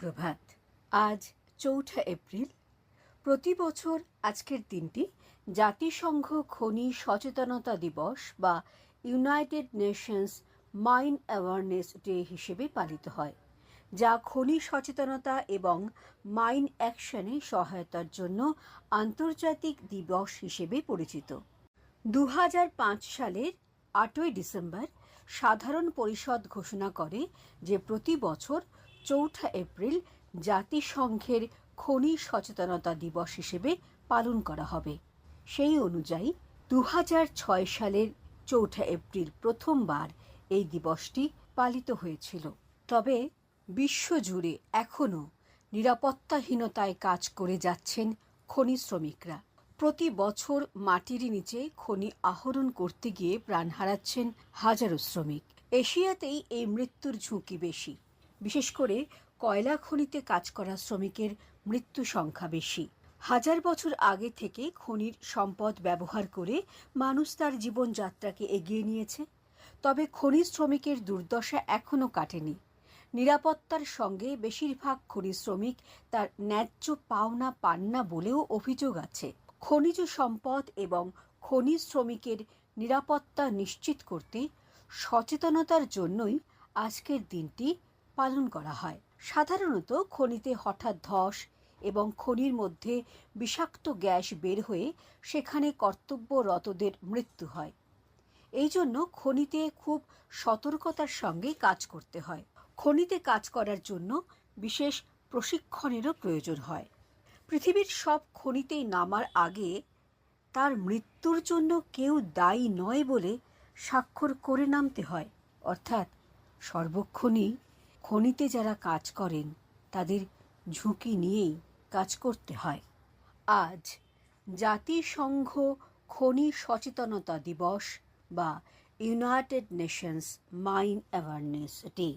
সুপ্রভাত। আজ চৌঠা এপ্রিল। প্রতি বছর আজকের দিনটি জাতিসংঘ খনি সচেতনতা দিবস বা United Nations mine awareness day হিসেবে পালিত হয়, যা খনি সচেতনতা এবং মাইন অ্যাকশনে সহায়তার জন্য আন্তর্জাতিক দিবস হিসেবে পরিচিত। দু হাজার পাঁচ সালের আটই ডিসেম্বর সাধারণ পরিষদ ঘোষণা করে যে প্রতি বছর চৌঠা এপ্রিল জাতিসংঘের খনি সচেতনতা দিবস হিসেবে পালন করা হবে। সেই অনুযায়ী দু সালের চৌঠা এপ্রিল প্রথমবার এই দিবসটি পালিত হয়েছিল। তবে বিশ্বজুড়ে এখনও নিরাপত্তাহীনতায় কাজ করে যাচ্ছেন খনি শ্রমিকরা। প্রতি বছর মাটির নিচে খনি আহরণ করতে গিয়ে প্রাণ হারাচ্ছেন হাজারো শ্রমিক। এশিয়াতেই এই মৃত্যুর ঝুঁকি বেশি। বিশেষ করে কয়লা খনিতে কাজ করা শ্রমিকের মৃত্যু সংখ্যা বেশি। হাজার বছর আগে থেকে খনির সম্পদ ব্যবহার করে মানুষ তার জীবনযাত্রাকে এগিয়ে নিয়েছে। তবে খনি শ্রমিকের দুর্দশা এখনও কাটেনি। নিরাপত্তার সঙ্গে বেশিরভাগ খনি শ্রমিক তার ন্যায্য পাওনা পান না বলেও অভিযোগ আছে। খনিজ সম্পদ এবং খনি শ্রমিকের নিরাপত্তা নিশ্চিত করতে সচেতনতার জন্যই আজকের দিনটি পালন করা হয়। সাধারণত খনিতে হঠাৎ ধস এবং খনির মধ্যে বিষাক্ত গ্যাস বের হয়ে সেখানে কর্তব্যরতদের মৃত্যু হয়। এই জন্য খনিতে খুব সতর্কতার সঙ্গে কাজ করতে হয়। খনিতে কাজ করার জন্য বিশেষ প্রশিক্ষণেরও প্রয়োজন হয়। পৃথিবীর সব খনিতেই নামার আগে তার মৃত্যুর জন্য কেউ দায়ী নয় বলে স্বাক্ষর করে নামতে হয়। অর্থাৎ সর্বক্ষণই খনিতে যারা কাজ করেন, তাদের ঝুঁকি নিয়েই কাজ করতে হয়। আজ জাতিসংঘ খনি সচেতনতা দিবস বা United Nations mine awareness day.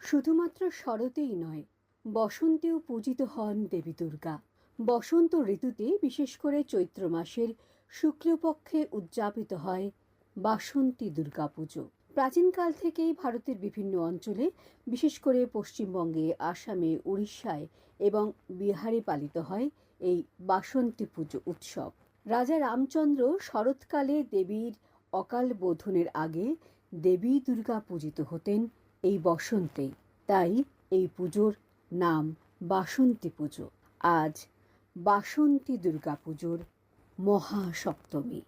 শুধুমাত্র শরতেই নয়, বসন্তেও পূজিত হন দেবী দুর্গা। বসন্ত ঋতুতে বিশেষ করে চৈত্র মাসের শুক্লপক্ষে উদযাপিত হয় বাসন্তী দুর্গাপুজো। প্রাচীনকাল থেকেই ভারতের বিভিন্ন অঞ্চলে, বিশেষ করে পশ্চিমবঙ্গে, আসামে, উড়িষ্যায় এবং বিহারে পালিত হয় এই বাসন্তী পুজো উৎসব। রাজা রামচন্দ্র শরৎকালে দেবীর অকাল বোধনের আগে দেবী দুর্গা পূজিত হতেন এই বসন্তে। তাই এই পুজোর নাম বাসন্তী পুজো। আজ বাসন্তী দুর্গা পুজোর মহাসপ্তমী।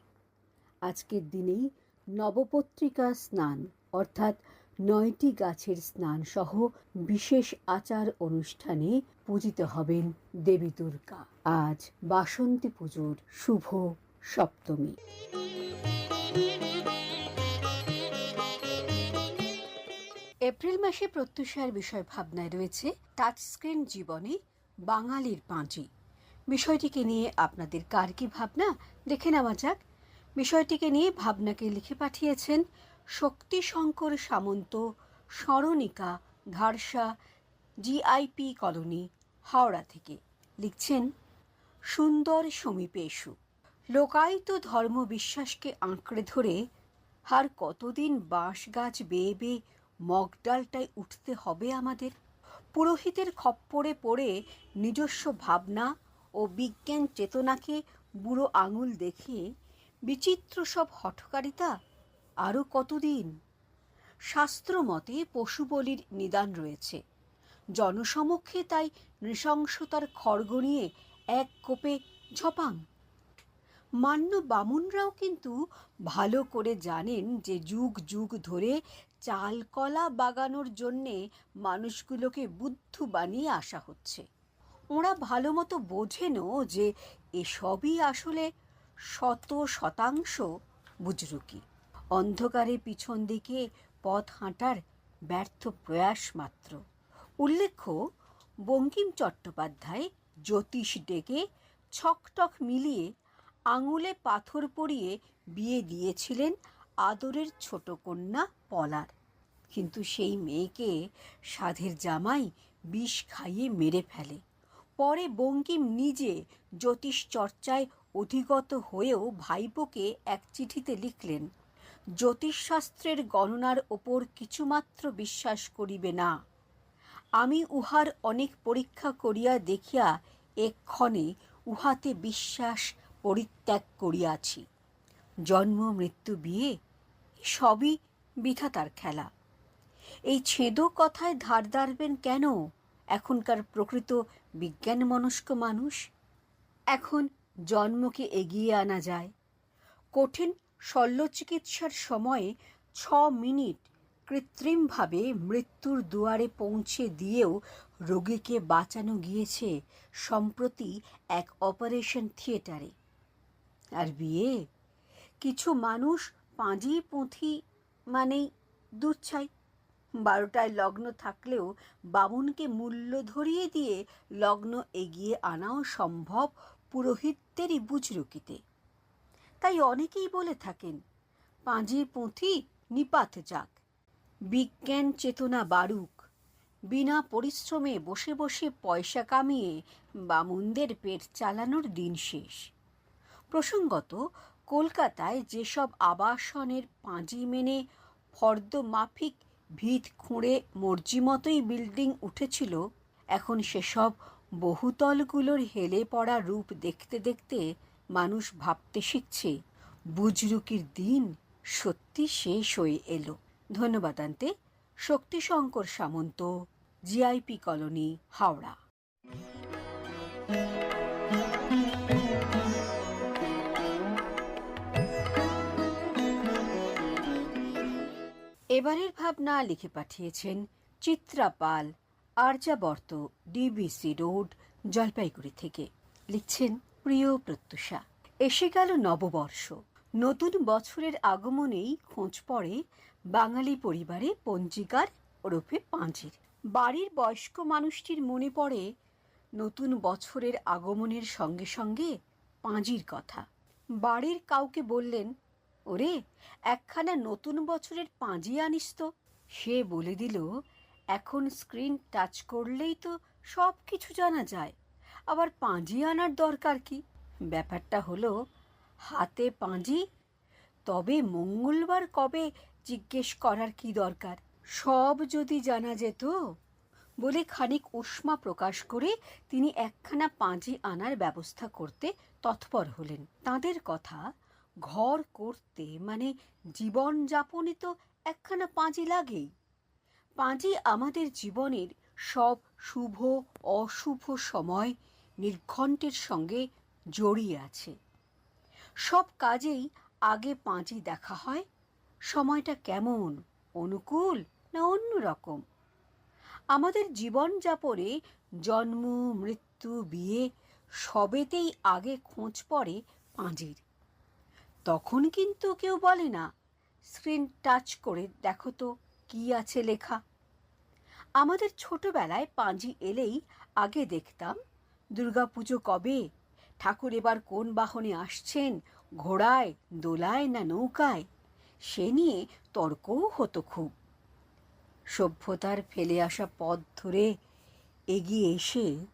আজকের দিনেই নবপত্রিকা স্নান, অর্থাৎ নয়টি গাছের স্নান সহ বিশেষ আচার অনুষ্ঠানে পূজিত হবেন দেবী দুর্গা। আজ বাসন্তী পুজোর শুভ সপ্তমী। এপ্রিল মাসে প্রত্যুষার বিষয় ভাবনায় রয়েছে টাচস্ক্রিন জীবনে বাঙালির পাঁচি বিষয়টিকে নিয়ে আপনাদের কার কি ভাবনা? দেখে নেওয়া যাক। বিষয়টিকে নিয়ে ভাবনাকে লিখে পাঠিয়েছেন শক্তিশঙ্কর সামন্ত, স্মরণিকা ঘাড়সা জিআইপি কলোনি, হাওড়া থেকে। লিখছেন, সুন্দর সমীপে এসু লোকায়িত ধর্ম বিশ্বাসকে আঁকড়ে ধরে আর কতদিন বাঁশ গাছ বেয়ে বেয়ে মগডালটায় উঠতে হবে আমাদের? পুরোহিতের খপ্পরে পড়ে নিজস্ব ভাবনা ও বিজ্ঞান চেতনাকে বুড়ো আঙুল দেখিয়ে, বিচিত্র সব হঠকারিতা আরও কতদিন? শাস্ত্র মতে পশু বলির নিদান রয়েছে। জনসমক্ষে তাই নৃশংসতার খড়গ নিয়ে এক কোপে ঝপাং। মান্য বামুনরাও কিন্তু ভালো করে জানেন যে যুগ যুগ ধরে চালকলা বাগানোর জন্যে মানুষগুলোকে বুদ্ধু বানিয়ে আসা হচ্ছে। ওরা ভালো মতো বোঝেনও যে এসবই আসলে শত শতাংশ বুজরুকি। অন্ধকারে পিছন দিকে পথ হাঁটার ব্যর্থ প্রয়াস মাত্র। উল্লেখ্য, বঙ্কিম চট্টোপাধ্যায় জ্যোতিষ ডেকে ছকটক মিলিয়ে আঙুলে পাথর পরিয়ে বিয়ে দিয়েছিলেন আদরের ছোট কন্যা পলার। কিন্তু সেই মেয়েকে সাধের জামাই বিষ খাইয়ে মেরে ফেলে। পরে বঙ্কিম নিজে জ্যোতিষ চর্চায় অধিগত হয়েও ভাইপোকে এক চিঠিতে লিখলেন, জ্যোতিষশাস্ত্রের গণনার ওপর কিছুমাত্র বিশ্বাস করিবে না। আমি উহার অনেক পরীক্ষা করিয়া দেখিয়া এক্ষণে উহাতে বিশ্বাস পরিত্যাগ করিয়াছি। জন্ম, মৃত্যু, বিয়ে, সবই বিধাতার খেলা। এই ছেদো কথায় ধার ধারবেন কেন? এখনকার প্রকৃত বিজ্ঞান মনস্ক মানুষ, এখন জন্মকে এগিয়ে আনা যায়। কঠিন শল্যচিকিৎসার সময়ে ছ মিনিট কৃত্রিমভাবে মৃত্যুর দুয়ারে পৌঁছে দিয়েও রোগীকে বাঁচানো গিয়েছে সম্প্রতি এক অপারেশন থিয়েটারে। আর বিয়ে? কিছু মানুষ পাঁজি পুঁথি মানেই চাই বারোটায় লগ্ন থাকলেও বামুনকে মূল্য ধরিয়ে দিয়ে লগ্ন এগিয়ে আনাও সম্ভব পুরোহিতদেরই বুজরুকিতে। তাই অনেকেই বলে থাকেন পাঁজি পুঁথি নিপাত যাক। বিজ্ঞান চেতনা বাড়ুক বিনা পরিশ্রমে বসে বসে পয়সা কামিয়ে বামুনদের পেট চালানোর দিন শেষ। প্রসঙ্গত, কলকাতায় যেসব আবাসনের পাঁজি মেনে ফর্দ মাফিক ভিত খুঁড়ে মর্জি মতোই বিল্ডিং উঠেছিল, এখন সেসব বহুতলগুলোর হেলে পড়া রূপ দেখতে দেখতে মানুষ ভাবতে শিখছে, বুজরুকির দিন সত্যি শেষ হয়ে এলো। ধন্যবাদ আনতে শক্তিশঙ্কর সামন্ত, জিআইপি কলোনি, হাওড়া। এবারের ভাবনা লিখে পাঠিয়েছেন চিত্রা পাল আর্যাবর্ত ডিবিসি রোড, জলপাইগুড়ি থেকে। লিখছেন প্রিয় প্রত্যুষা। এসে গেল নববর্ষ। নতুন বছরের আগমনেই খোঁজ পড়ে বাঙালি পরিবারে পঞ্জিকার ওরফে পাঁজির। বাড়ির বয়স্ক মানুষটির মনে পড়ে নতুন বছরের আগমনের সঙ্গে সঙ্গে পাঁজির কথা। বাড়ির কাউকে বললেন ওরে, একখানা নতুন বছরের পাঁজি আনিস তো। সে বলে দিল, এখন স্ক্রিন টাচ করলেই তো সব কিছু জানা যায়, আবার পাঁজি আনার দরকার কি? ব্যাপারটা হলো, হাতে পাঁজি, তবে মঙ্গলবার কবে জিজ্ঞেস করার কি দরকার? সব যদি জানা যেত, বলে খানিক উষ্মা প্রকাশ করে তিনি একখানা পাঁজি আনার ব্যবস্থা করতে তৎপর হলেন। তাদের কথা ঘর করতে মানে জীবন যাপনে তো একখানা পাঁজি লাগেই। পাঁজি আমাদের জীবনের সব শুভ, অশুভ সময় নির্ঘণ্টের সঙ্গে জড়িয়ে আছে। সব কাজেই আগে পাঁজি দেখা হয়, সময়টা কেমন, অনুকূল না অন্য রকম? আমাদের জীবনযাপনে জন্ম, মৃত্যু, বিয়ে সবেতেই আগে খোঁজ পড়ে পাঁজির। তখন কিন্তু কেউ বলে না। স্ক্রিন টাচ করে দেখো তো কি আছে লেখা। আমাদের ছোটবেলায় পাঁজি এলেই আগে দেখতাম, দুর্গাপুজো কবে? ঠাকুর এবার কোন বাহনে আসছেন? ঘোড়ায়, দোলায় না নৌকায়? সে নিয়ে তর্কও হতো খুব। সভ্যতার ফেলে আসা পথ ধরে এগিয়ে এসে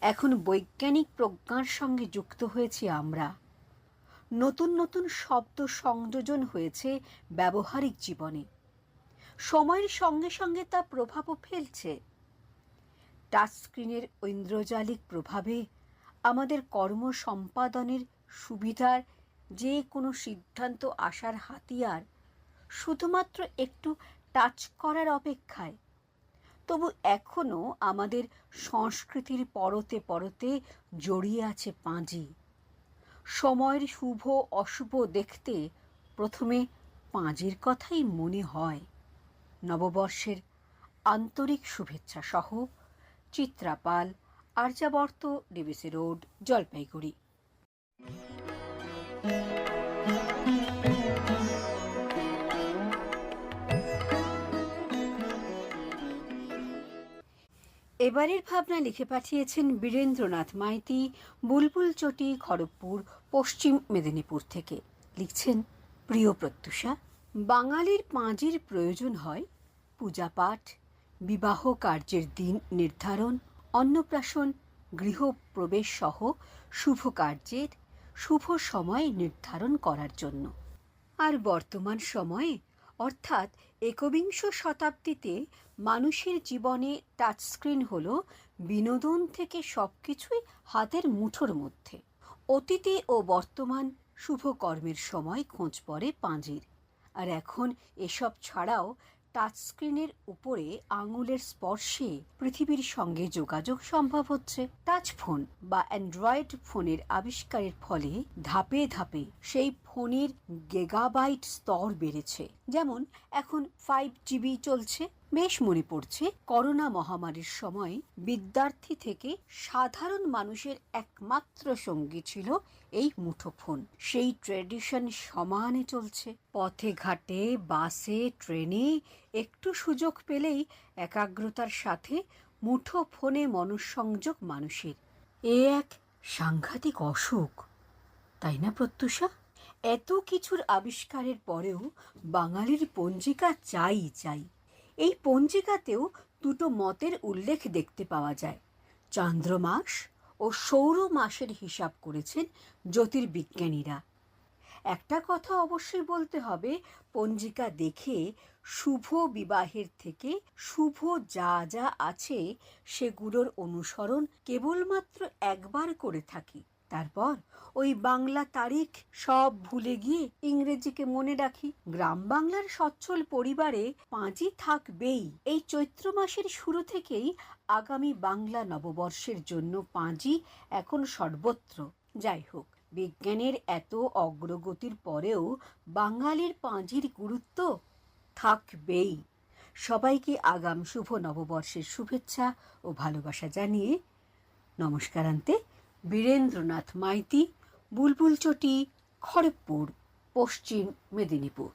এখন বৈজ্ঞানিক প্রজ্ঞার সঙ্গে যুক্ত হয়েছি আমরা। নতুন নতুন শব্দ সংযোজন হয়েছে ব্যবহারিক জীবনে। সময়ের সঙ্গে সঙ্গে তা প্রভাবও ফেলছে। টাচ স্ক্রিনের ঐন্দ্রজালিক প্রভাবে আমাদের কর্ম সম্পাদনের সুবিধার যে কোনো সিদ্ধান্ত আসার হাতিয়ার শুধুমাত্র একটু টাচ করার অপেক্ষায়। তবু এখনও আমাদের সংস্কৃতির পরতে পরতে জড়িয়ে আছে পাঁজি। সময়ের শুভ, অশুভ দেখতে প্রথমে পাঁজের কথাই মনে হয়। নববর্ষের আন্তরিক শুভেচ্ছা সহ চিত্রাপাল, আর্যাবর্ত, ডিবিসি রোড, জলপাইগুড়ি। এবারের ভাবনা লিখে পাঠিয়েছেন বীরেন্দ্রনাথ মাইতি, বুলবুল চটি, খড়গপুর, পশ্চিম মেদিনীপুর থেকে। লিখছেন, প্রিয় প্রত্যুষা, বাঙালির পাঁজির প্রয়োজন হয় পূজাপাঠ বিবাহ কার্যের দিন নির্ধারণ, অন্নপ্রাশন গৃহপ্রবেশ সহ শুভ কার্যের শুভ সময় নির্ধারণ করার জন্য। আর বর্তমান সময়ে, অর্থাৎ একবিংশ শতাব্দীতে মানুষের জীবনে টাচস্ক্রিন হল বিনোদন থেকে সব কিছুই হাতের মুঠোর মধ্যে। অতীতে ও বর্তমান শুভকর্মের সময় খোঁজ পড়ে পাঁজির। আর এখন এসব ছাড়াও টাচস্ক্রিনের উপরে আঙুলের স্পর্শে পৃথিবীর সঙ্গে যোগাযোগ সম্ভব হচ্ছে। টাচ ফোন বা অ্যান্ড্রয়েড ফোনের আবিষ্কারের ফলে ধাপে ধাপে সেই ফোনের গেগাবাইট স্তর বেড়েছে। যেমন এখন ফাইভ জিবি চলছে বেশ মনে পড়ছে করোনা মহামারীর সময় বিদ্যার্থী থেকে সাধারণ মানুষের একমাত্র সঙ্গী ছিল এই মুঠোফোন। সেই ট্রেডিশন সমানে চলছে। পথে ঘাটে, বাসে, ট্রেনে একটু সুযোগ পেলেই একাগ্রতার সাথে মুঠো ফোনে মনঃসংযোগ মানুষের। এ এক সাংঘাতিক অসুখ, তাই না প্রত্যুষা? এত কিছুর আবিষ্কারের পরেও বাঙালির পঞ্জিকা চাই চাই। এই পঞ্জিকাতেও দুটো মতের উল্লেখ দেখতে পাওয়া যায়। চন্দ্রমাস ও সৌর মাসের হিসাব করেছেন জ্যোতির্বিজ্ঞানীরা। একটা কথা অবশ্যই বলতে হবে, পঞ্জিকা দেখে শুভ বিবাহের থেকে শুভ যা যা আছে সেগুলোর অনুসরণ কেবলমাত্র একবার করে থাকি। তারপর ওই বাংলা তারিখ সব ভুলে গিয়ে ইংরেজিকে মনে রাখি। গ্রাম বাংলার সচ্ছল পরিবারে পাঁচি থাকবেই। এই চৈত্র মাসের শুরু থেকেই আগামী বাংলা নববর্ষের জন্য পাঁজি এখন সর্বত্র। যাই হোক, বিজ্ঞানের এত অগ্রগতির পরেও বাঙালির পাঁজির গুরুত্ব থাকবেই। সবাইকে আগাম শুভ নববর্ষের শুভেচ্ছা ও ভালোবাসা জানিয়ে নমস্কারান্তে বীরেন্দ্রনাথ মাইতি, বুলবুল চটি, খড়গপুর, পশ্চিম মেদিনীপুর।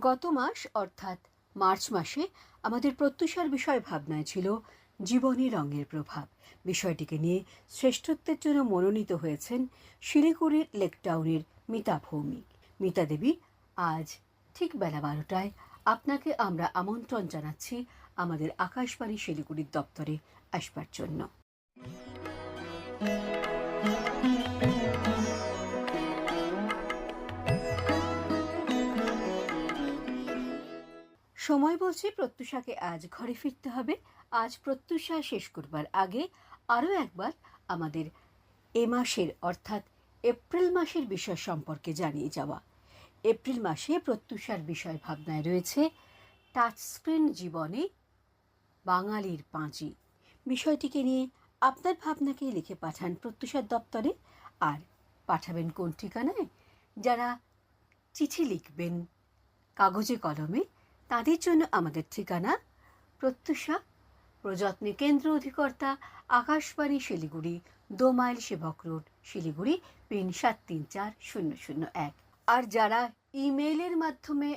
গত মাস, অর্থাৎ মার্চ মাসে, আমাদের প্রত্যুষার বিষয় ভাবনায় ছিল জীবনী রঙের প্রভাব। বিষয়টিকে নিয়ে শ্রেষ্ঠত্বের জন্য মনোনীত হয়েছেন শিলিগুড়ির লেকটাউনের মিতা ভৌমিক। মিতা দেবী, আজ ঠিক বেলা বারোটায় আপনাকে আমরা আমন্ত্রণ জানাচ্ছি আমাদের আকাশবাণী শিলিগুড়ির দপ্তরে আসবার জন্য। সময় বলছে প্রত্যুষাকে আজ ঘরে ফিরতে হবে। আজ প্রত্যুষা শেষ করবার আগে আরও একবার আমাদের এ মাসের অর্থাৎ এপ্রিল মাসের বিষয় সম্পর্কে জানিয়ে যাওয়া। এপ্রিল মাসে প্রত্যুষার বিষয় ভাবনায় রয়েছে টাচস্ক্রিন জীবনে বাঙালির পাঁচি বিষয়টিকে নিয়ে আপনার ভাবনাকে লিখে পাঠান প্রত্যুষার দপ্তরে আর পাঠাবেন কোন ঠিকানায়? যারা চিঠি লিখবেন কাগজে কলমে, তাদের জন্য আমাদের ঠিকানা প্রত্যুষা, প্রযত্নে কেন্দ্র অধিকর্তা, আকাশবাণী, শিলিগুড়ি, দোমাইল সেবক রোড, শিলিগুড়ি, পিন সাত তিন চার শূন্য শূন্য এক। আর যারা ইমেইলের মাধ্যমে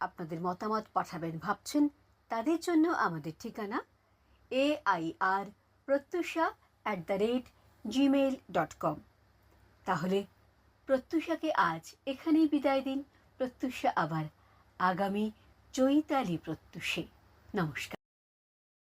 আপনাদের মতামত পাঠাবেন ভাবছেন, তাদের জন্য আমাদের ঠিকানা A I R Pratyusha at the rate Gmail dot com তাহলে প্রত্যুষাকে আজ এখানেই বিদায় দিন। প্রত্যুষা আবার আগামী চৈতালি প্রত্যুষে। নমস্কার।